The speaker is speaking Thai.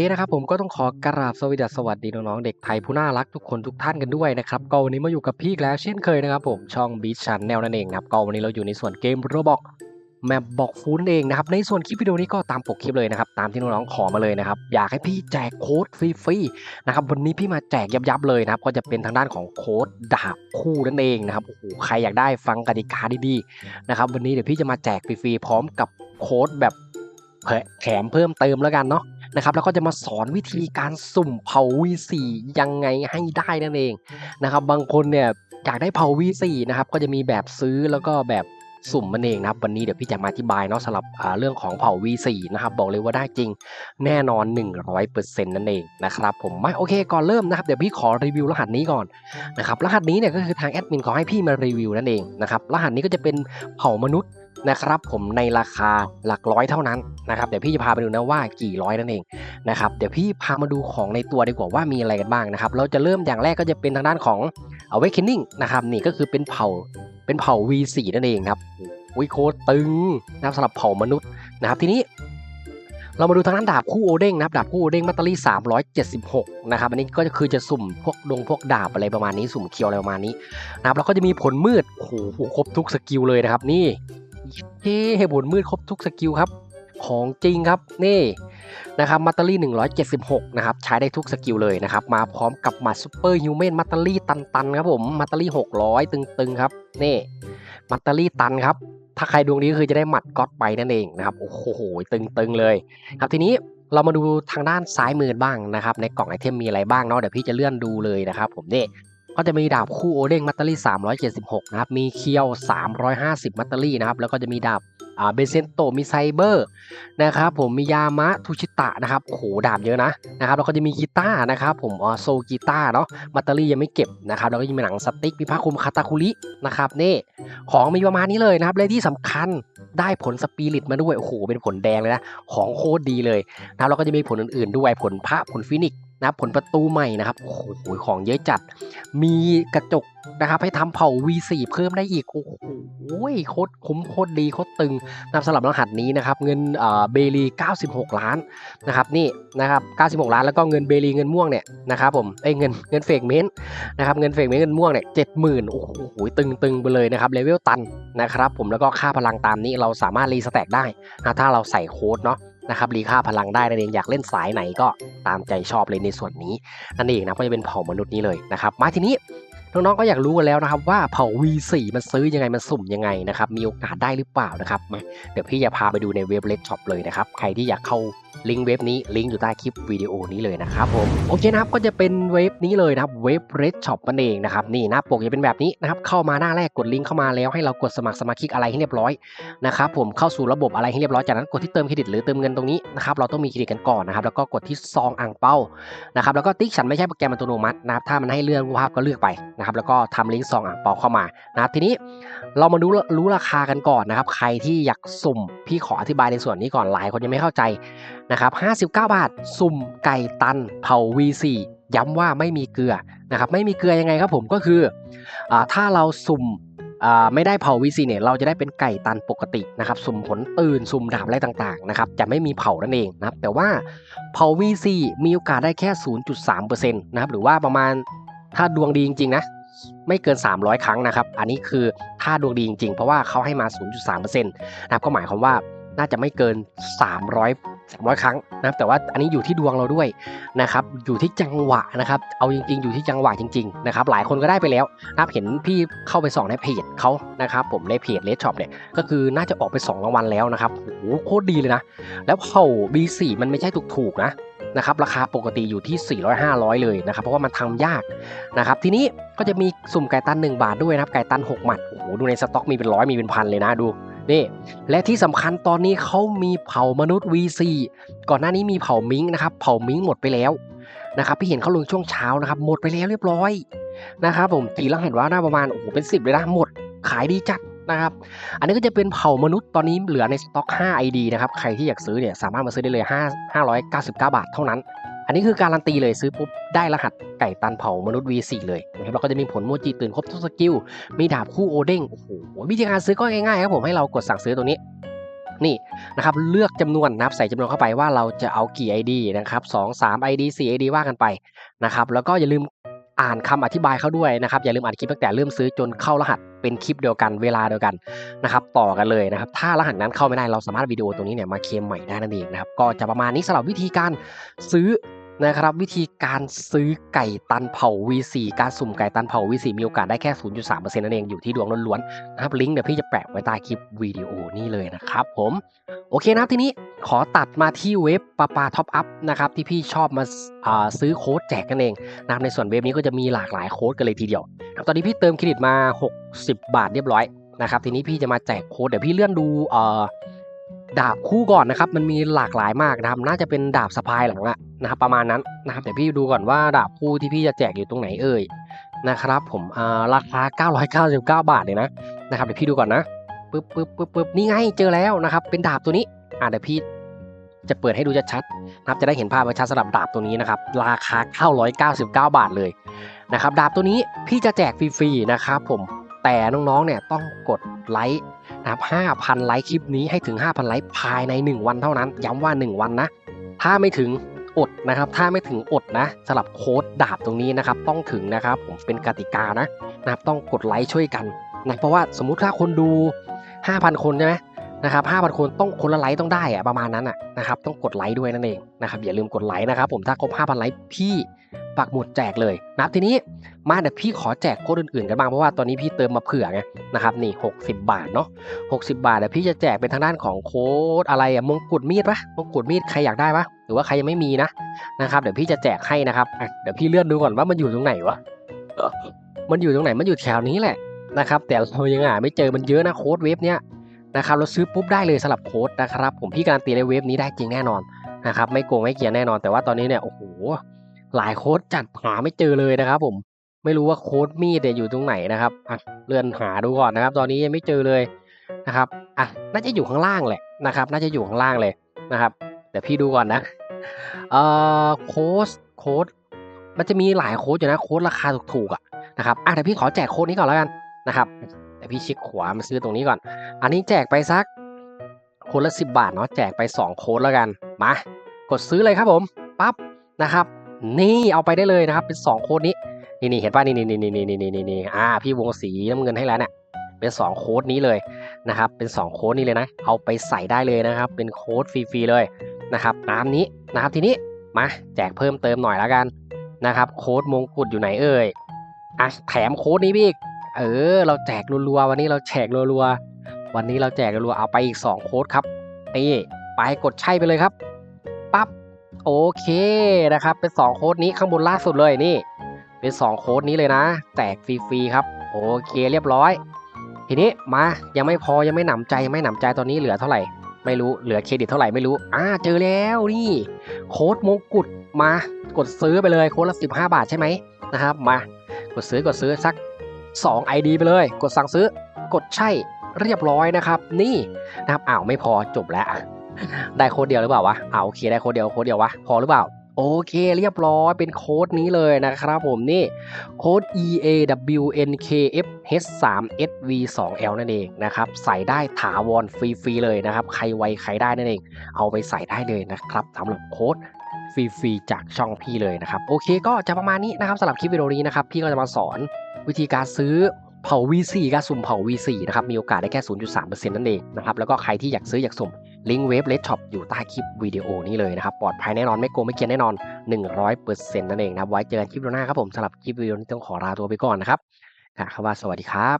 นะครับผมก็ต้องขอกราบสวัสดีสวัสดีน้องๆเด็กไทยผู้น่ารักทุกคนทุกท่านกันด้วยนะครับก็วันนี้มาอยู่กับพี่แล้วเช่นเคยนะครับผมช่องบีชันแนลนั่นเองนะครับก็วันนี้เราอยู่ในส่วนเกมโรบอกแมปบอกฟูนเองนะครับในส่วนคลิปวิดีโอนี้ก็ตามปกคลิปเลยนะครับตามที่น้องๆขอมาเลยนะครับอยากให้พี่แจกโค้ดฟรีๆนะครับวันนี้พี่มาแจกยับๆเลยนะครับก็จะเป็นทางด้านของโค้ดดาบคู่นั่นเองนะครับโอ้โหใครอยากได้ฟังกติกาดีๆนะครับวันนี้เดี๋ยวพี่จะมาแจกฟรีๆพร้อมกับโค้ดแบบแถมเพิ่มเติมแล้วกันเนาะ นะครับแล้วก็จะมาสอนวิธีการสุ่มเผา V4 ยังไงให้ได้นั่นเองนะครับบางคนเนี่ยอยากได้เผา V4 นะครับก็จะมีแบบซื้อแล้วก็แบบสุ่มมันเองนะครับวันนี้เดี๋ยวพี่จะมาอธิบายเนาะสำหรับเรื่องของเผา V4 นะครับบอกเลยว่าได้จริงแน่นอน 100%นั่นเองนะครับผมไม่โอเคก่อนเริ่มนะครับเดี๋ยวพี่ขอรีวิวรหัสนี้ก่อนนะครับรหัสนี้เนี่ยก็คือทางแอดมินขอให้พี่มารีวิวนั่นเองนะครับรหัสนี้ก็จะเป็นเผามนุษย์ นะครับผมในราคาหลักร้อยเท่านั้นนะครับเดี๋ยวพี่จะพาไปดูนะว่ากี่ร้อยนั่นเองนะครับเดี๋ยวพี่พามาดูของในตัวดีกว่าว่ามีอะไรกันบ้างนะครับเราจะเริ่มอย่างแรกก็จะเป็นทางด้านของ Awakening นะครับนี่ก็คือเป็นเผ่าเป็นเผ่า V4 นั่นเองครับวิโคตึงนะครับสำหรับเผ่ามนุษย์นะครับทีนี้เรามาดูทางด้านดาบคู่โอเด้งนะครับดาบคู่โอเด้งมัตเตอรี่376 นะครับอันนี้ก็คือจะสุ่มพวกดงพวกดาบอะไรประมาณนี้สุ่มเคียวอะไรประมาณนี้นะครับแล้วก็จะมีผลมืดโอ้โหครบทุกสกิลเลยนะครับนี่ เฮ้ผลมืดครบทุกสกิลครับ ของจริงครับนี่นะครับมัตเตอรี่176 นะครับ ใช้ได้ทุกสกิลเลยนะครับ มาพร้อมกับมัดซูเปอร์ฮิวแมนมัตเตอรี่ตันๆครับผมมัตเตอรี่ 600 ตึงๆครับนี่มัตเตอรี่ตันครับ ถ้าใครดวงนี้คือจะได้หมัดก๊อตไปนั่นเองนะครับโอ้โหตึงๆเลย ครับทีนี้เรามาดูทางด้านซ้ายมือบ้างนะครับ ในกล่องไอเทมมีอะไรบ้างเนาะเดี๋ยวพี่จะเลื่อนดูเลยนะครับ ผมนี่ ก็จะมีดาบคู่โอเด้งมัตเตอรี่376 นะครับ มีเคียว 350 มัตเตอรี่นะครับ แล้วก็จะมีดาบอ่าเบเซนโตมีไซเบอร์นะครับผมมียามะทูชิตะนะครับโหดาบเยอะนะนะครับแล้วก็จะมีกีตาร์นะครับผมอ๋อโซกีตาร์เนาะมัตเตอรี่ยังไม่เก็บนะครับแล้วก็ยังมีหนังสติ๊กมีผ้าคลุมคาตาคุรินะครับนี่ของมีประมาณนี้เลยนะครับและที่สำคัญได้ผลสปิริตมาด้วยโอ้โหเป็นผลแดงเลยนะของโคตรดีเลยนะครับแล้วก็จะมีผลอื่นๆด้วยผลพระผลฟินิก นะครับผลประตูใหม่นะครับโอ้โหของเยอะจัด มีกระจกนะครับให้ทำเผา V4 เพิ่มได้อีกโอ้โหโคตรคุ้มโคตรดีโคตรตึงนะสำหรับรหัสนี้นะครับเงินเบลี96 ล้านนะครับนี่นะครับ 96 ล้านแล้วก็เงินเบลีเงินม่วงเนี่ยนะครับผมไอ้เงินเงินเฟกเมนต์นะครับเงินเฟกเมนต์เงินม่วงเนี่ยเจ็ดหมื่นโอ้โหตึงตึงไปเลยนะครับเลเวลตันนะครับผมแล้วก็ค่าพลังตามนี้เราสามารถรีสแต็กได้นะถ้าเราใส่โค้ดเนาะ นะครับรีค่าพลังได้นั่นเองอยากเล่นสายไหนก็ตามใจชอบเลยในส่วนนี้นั่นเองนะก็จะเป็นเผ่ามนุษย์นี้เลยนะครับมาทีนี้ น้องๆก็อยากรู้กันแล้วนะครับ ว่าเผา V4 มันซื้อยังไงมันสุ่มยังไงนะครับมีโอกาสได้หรือเปล่านะครับมาเดี๋ยวพี่จะพาไปดูในเว็บเลดช็อปเลยนะครับใครที่อยากเข้าลิงก์เว็บนี้ลิงก์อยู่ใต้คลิปวิดีโอนี้เลยนะครับผมโอเคนะครับก็จะเป็นเว็บนี้เลยนะครับเว็บเลดช็อปนั่นเองนะครับนี่หน้าปกจะเป็นแบบนี้นะครับเข้ามาหน้าแรกกดลิงก์เข้ามาแล้วให้เรากดสมัครสมาชิกอะไรให้เรียบร้อยนะครับผมเข้าสู่ระบบอะไรให้เรียบร้อยจากนั้นกดที่เติมเครดิตหรือเติมเงินตรงนี้นะครับเราต้องมีเครดิตกันก่อนนะครับแล้วก็กดที่ซองอ่างเป้านะครับแล้วก็ติ๊กฉันไม่ใช่โปรแกรมอัตโนมัตินะครับถ้ามันให้เลือกรูปภาพก็เลือกไปนะครับแล้วก็ทำลิงก์ซองอ่างเปาเข้ามานะครับทีนี้เรามาดูรู้ราคากันก่อนนะครับ ใครที่อยากสุ่มพี่ขออธิบายในส่วนนี้ก่อนหลายคนยังไม่เข้าใจนะครับ59 บาท สุ่มไก่ตันเผา V4 ย้ำว่าไม่มีเกลือนะครับไม่มีเกลือยังไงครับผมก็คืออถ้าเราสุ่มไม่ได้เผา V4 เนี่ยเราจะได้เป็นไก่ตันปกตินะครับสุ่มผลตื่นสุ่มดาบอะไรต่างๆนะครับจะไม่มีเผานั่นเองนะครับแต่ว่าเผา V4 มีโอกาสได้แค่ 0.3%นะครับหรือว่าประมาณ ถ้าดวงดีจริงๆนะไม่เกิน 300 ครั้งนะครับ อันนี้คือถ้าดวงดีจริงๆ เพราะว่าเขาให้มา 0.3%นะครับก็หมายความว่าน่าจะไม่เกิน 300 300 ครั้งนะครับแต่ว่าอันนี้อยู่ที่ดวงเราด้วยนะครับอยู่ที่จังหวะนะครับเอาจริง ๆ อยู่ที่จังหวะจริงๆนะครับหลายคนก็ได้ไปแล้วนะครับเห็นพี่เข้าไปส่องในเพจเขานะครับผมในเพจเลสช็อปเนี่ยก็คือน่าจะออกไป2รางวัลแล้วนะครับโอ้โหโคตรดีเลยนะ แล้วเผ่า B4 มันไม่ใช่ถูกๆนะ นะครับราคาปกติอยู่ที่ 400 500 เลยนะครับเพราะว่ามันทำยากนะครับทีนี้ก็จะมีสุ่มไก่ตัน 1 บาทด้วยนะครับไก่ตัน 6 หมัดโอ้โหดูในสต็อกมีเป็นร้อยมีเป็นพันเลยนะดูนี่และที่สำคัญตอนนี้เขามีเผ่ามนุษย์ VC ก่อนหน้านี้มีเผ่ามิงนะครับเผ่ามิงหมดไปแล้วนะครับพี่เห็นเขาลงช่วงเช้านะครับหมดไปแล้วเรียบร้อยนะครับผมตีล้วเห็นว่าหน่าประมาณโอ้โหเป็น 10เลยนะหมดขายดีจัด นะครับ อันนี้ก็จะเป็นเผ่ามนุษย์ตอนนี้เหลือในสต็อก 5 ID นะครับ ใครที่อยากซื้อเนี่ยสามารถมาซื้อได้เลย 5 599 บาทเท่านั้น อันนี้คือการันตีเลยซื้อปุ๊บได้รหัสไก่ตันเผามนุษย์ V4 เลยนะครับแล้วก็จะมีผลโมจิตื่นครบทุกสกิล มีดาบคู่โอเด้ง โอ้โห วิธีการซื้อก็ง่ายๆครับผมให้เรากดสั่งซื้อตรงนี้นี่นะครับเลือกจำนวนนะครับใส่จำนวนเข้าไปว่าเราจะเอากี่ ID นะครับ2 3 ID 4 ID ว่ากันไปนะครับแล้วก็อย่าลืมอ่านคำอธิบายเขาด้วยนะครับอย่าลืมอ่านคลิปตั้งแต่เริ่มซื้อจนเข้ารหัส เป็นคลิปเดียวกันเวลาเดียวกันนะครับต่อกันเลยนะครับถ้ารหัสนั้นเข้าไม่ได้เราสามารถวิดีโอตรงนี้เนี่ยมาเคลมใหม่ได้นั่นเองนะครับก็จะประมาณนี้สำหรับวิธีการซื้อ นะครับวิธีการซื้อไก่ตันเผา V4 การสุ่มไก่ตันเผา V4 มีโอกาสได้แค่ 0.3%นั่นเองอยู่ที่ดวงล้วนๆนะครับลิงก์เดี๋ยวพี่จะแปะไว้ใต้คลิปวิดีโอนี่เลยนะครับผมโอเคนะครับทีนี้ขอตัดมาที่เว็บปาปาท็อปอัพนะครับที่พี่ชอบมาาซื้อโค้ดแจกกันเองนะครับในส่วนเว็บนี้ก็จะมีหลากหลายโค้ดกันเลยทีเดียวตอนนี้พี่เติมเครดิตมา 60 บาทเรียบร้อยนะครับทีนี้พี่จะมาแจกโค้ดเดี๋ยวพี่เลื่อนดูเอ่อ ดาบคู่ก่อนนะครับมันมีหลากหลายมากนะครับน่าจะเป็นดาบสะพายหลังอะนะครับประมาณนั้นนะครับเดี๋ยวพี่ดูก่อนว่าดาบคู่ที่พี่จะแจกอยู่ตรงไหนเอ่ยนะครับผมอ่าราคา 999 บาทเลยนะนะครับเดี๋ยวพี่ดูก่อนนะปึ๊บปึ๊บปึ๊บปึ๊บนี่ไงเจอแล้วนะครับเป็นดาบตัวนี้อ่าเดี๋ยวพี่จะเปิดให้ดูชัดๆนะครับจะได้เห็นภาพชัดสำหรับดาบตัวนี้นะครับราคา 999 บาทเลยนะครับดาบตัวนี้พี่จะแจกฟรีๆนะครับผมแต่น้องๆเนี่ยต้องกดไลค์ นะครับ5,000 ไลค์คลิปนี้ให้ถึง 5,000 ไลค์ภายใน 1 วันเท่านั้น ย้ำว่า 1 วันนะ ถ้าไม่ถึงอดนะครับ ถ้าไม่ถึงอดนะสำหรับโค้ดดาบตรงนี้นะครับ ต้องถึงนะครับ ผมเป็นกติกานะนะครับ ต้องกดไลค์ช่วยกันนะเพราะว่าสมมุติถ้าคนดู 5,000 คนใช่ไหมนะครับ5,000 คนต้องคนละไลค์ต้องได้อะประมาณนั้นอะนะครับ ต้องกดไลค์ด้วยนั่นเองนะครับ อย่าลืมกดไลค์นะครับ ผมถ้าครบ5,000 ไลค์พี่ ปักหมุดแจกเลยนะครับทีนี้มาเดี๋ยวพี่ขอแจกโค้ดอื่นๆกันบ้างเพราะว่าตอนนี้พี่เติมมาเผื่อไงนะครับนี่ 60 บาทเนาะ60 บาทเดี๋ยวพี่จะแจกเป็นทางด้านของโค้ดอะไรอะมงกุฎมีดปะมงกุฎมีดใครอยากได้ปะหรือว่าใครยังไม่มีนะนะครับเดี๋ยวพี่จะแจกให้นะครับเดี๋ยวพี่เลื่อนดูก่อนว่ามันอยู่ตรงไหนวะมันอยู่ตรงไหนมันอยู่แถวนี้แหละนะครับแต่เรายังหาไม่เจอมันเยอะนะโค้ดเว็บเนี้ยนะครับเราซื้อปุ๊บได้เลยสำหรับโค้ดนะครับผมพี่การันตีในเว็บนี้ได้จริงแน่นอนนะครับไม่โกงไม่เกียนแน่นอนแต่ว่าตอนนี้เนี่ยโอ้โห หลายโค้ดจัดหาไม่เจอเลยนะครับ ผมไม่รู้ว่าโค้ดมีดเนี่ยอยู่ตรงไหนนะครับอะเลื่อนหาดูก่อนนะครับ ตอนนี้ยังไม่เจอเลยนะครับอะน่าจะอยู่ข้างล่างแหละนะครับ น่าจะอยู่ข้างล่างเลยนะครับเดี๋ยวพี่ดูก่อนนะเอ่อโค้ดโค้ดมันจะมีหลายโค้ดอยู่นะโค้ดราคาถูกๆอะนะครับอะเดี๋ยวพี่ขอแจกโค้ดนี้ก่อนแล้วกันนะครับเดี๋ยวพี่ช็คขวามาซื้อตรงนี้ก่อน อันนี้แจกไปสักโค้ดละสิบาทเนาะแจกไปสองโค้ดแล้วกันมากดซื้อเลยครับผมปั๊บนะครับ นี่เอาไปได้เลยนะครับ เป็นสองโค้ดนี้ นี่นี่เห็นป่ะนี่นี่นี่นี่นี่นี่นี่อ่าพี่วงสีน้ำเงินให้แล้วเนี่ยเป็นสองโค้ดนี้เลยนะครับ เป็น 2 โค้ดนี้เลยนะ เอาไปใส่ได้เลยนะครับ เป็นโค้ดฟรีๆเลยนะครับตามนี้นะครับทีนี้มาแจกเพิ่มเติมหน่อยแล้วกันนะครับโค้ดมงกุฎอยู่ไหนเอ่ยอะแถมโค้ดนี้พี่อีกเออ เราแจกรัวๆวันนี้เราแจกรัวๆวันนี้เราแจกรัวๆเอาไปอีก 2 โค้ดครับนี่ไปกดใช่ไปเลยครับปั๊บ โอเคนะครับ เป็น 2 โค้ดนี้ข้างบนล่าสุดเลยนี่ เป็น 2 โค้ดนี้เลยนะแจกฟรีๆครับ โอเคเรียบร้อย ทีนี้มายังไม่พอยังไม่หนำใจยังไม่หนำใจตอนนี้เหลือเท่าไหร่ ไม่รู้เหลือเครดิตเท่าไหร่ไม่รู้อ่าเจอแล้วนี่ โค้ดมงกุฎมากดซื้อไปเลยโค้ดละ15 บาทใช่ไหมนะครับ มากดซื้อกดซื้อสัก 2 ID ไปเลย กดสั่งซื้อกดใช่เรียบร้อยนะครับ นี่นะครับอ้าวไม่พอจบแล้ว ได้โค้ดเดียวหรือเปล่าวะเอาโอเคได้โค้ดเดียวโค้ดเดียววะพอหรือเปล่าโอเคเรียบร้อยเป็นโค้ดนี้เลยนะครับผมนี่โค้ด EAWNKFH3SV2L นั่นเองนะครับใส่ได้ถาวรฟรีๆเลยนะครับใครไวใครได้นั่นเอง เอาไปใส่ได้เลยนะครับสำหรับโค้ดฟรีๆจากช่องพี่เลยนะครับโอเคก็จะประมาณนี้นะครับสำหรับคลิปวิดีโอนี้นะครับพี่ก็จะมาสอนวิธีการซื้อเผา V4 การสุ่มเผา V4 นะครับมีโอกาสได้แค่ 0.3%นั่นเองนะครับแล้วก็ใครที่อยากซื้ออยากสุ่ม ลิงก์เว็บเลดช็อปอยู่ใต้คลิปวิดีโอนี้เลยนะครับ ปลอดภัยแน่นอนไม่โกงไม่เกียนแน่นอน 100%นั่นเองนะไว้เจอกันคลิปหน้าครับผมสำหรับคลิปวิดีโอนี้ต้องขอลาตัวไปก่อนนะครับค่ะคำว่าสวัสดีครับ